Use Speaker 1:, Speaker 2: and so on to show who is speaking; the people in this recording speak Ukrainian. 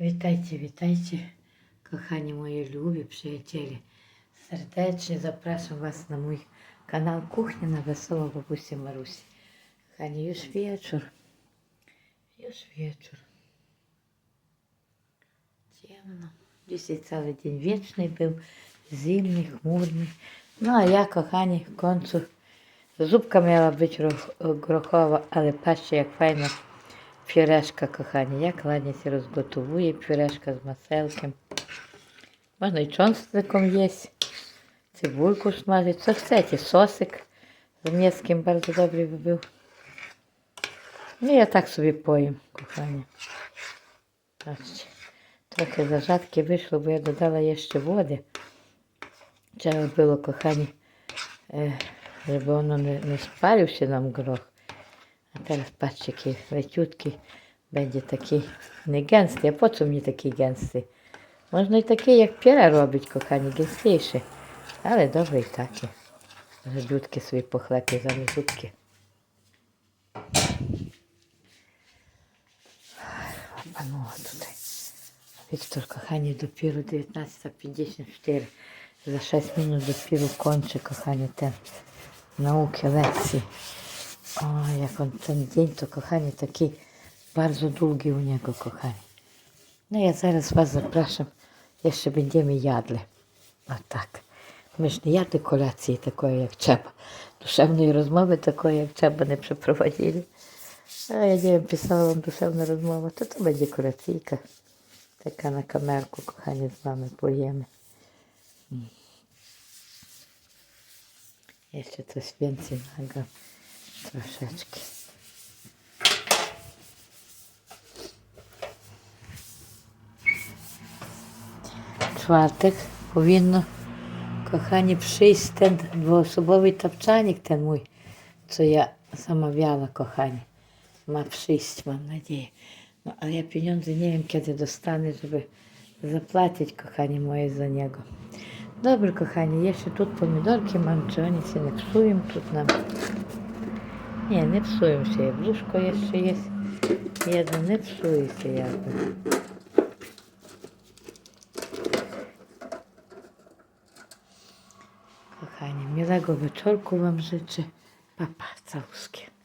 Speaker 1: Witajcie, witajcie, kochani moi lubi przyjaciele. Serdecznie zapraszam Was na mój kanał Kuchnia na Wesoło Babusi Marusi. Kochani, już wieczór. Już wieczór. Ciemno. Dzisiaj cały dzień wieczny był, zimny, chmurny. No a ja, kochani, w końcu zupka miała być grochowa, ale patrzcie jak fajno Пюрешка, кохані, як się розготовує пюрешка з маселком. Можна і чонстиком їсть, цибульку смажить, що хочете, сосик з м'яским дуже добре вибив. Ну, я так собі поїм, кохані. Трохи зажатки вийшло, бо я додала ще води. Треба було, кохані, е, щоб воно не, не спалився нам горох. А patrzcie, jaki leciutki będzie taki nie gęsty. A po co mi taki gęsty? Można i takie jak piera robić, kochani, gęstniejsze. Ale dobre i takie. Żebiutkie sobie pochlepie zamiast zupki. Panowa tutaj. Wiktor, kochani, dopiero 19.54. Za 6 minut dopiero kończę, kochani, te nauki, lekcje. O, jak on ten dzień, to kochanie, taki bardzo długi u niego, kochanie. No ja zaraz Was zapraszam, jeszcze będziemy jadli. a tak. Myż nie jadli kolacji takiej jak trzeba. Duszewnej rozmowy takiej jak trzeba nie przeprowadzili. A ja nie wiem, pisała Wam duszewna rozmowa, to to będzie kolacyjka. Taka na kamerku, kochanie, z mamy pojemy. Hmm. Jeszcze coś więcej nagram. Troszeczkę. Czwartek powinno, kochani, przyjść ten dwuosobowy tapczanik, ten mój, co ja zamawiała, kochani. Ma przyjść, mam nadzieję. No, ale ja pieniądze nie wiem, kiedy dostanę, żeby zapłacić, kochani moje, za niego. Dobra, kochani, jeszcze tu pomidorki mam, czy oni się nie psują, tu nam nie, nie psują się. Brzuszko jeszcze jest jedno, nie psuje się jakby. Kochani, miłego wieczorku Wam życzę. Papa, całuskie.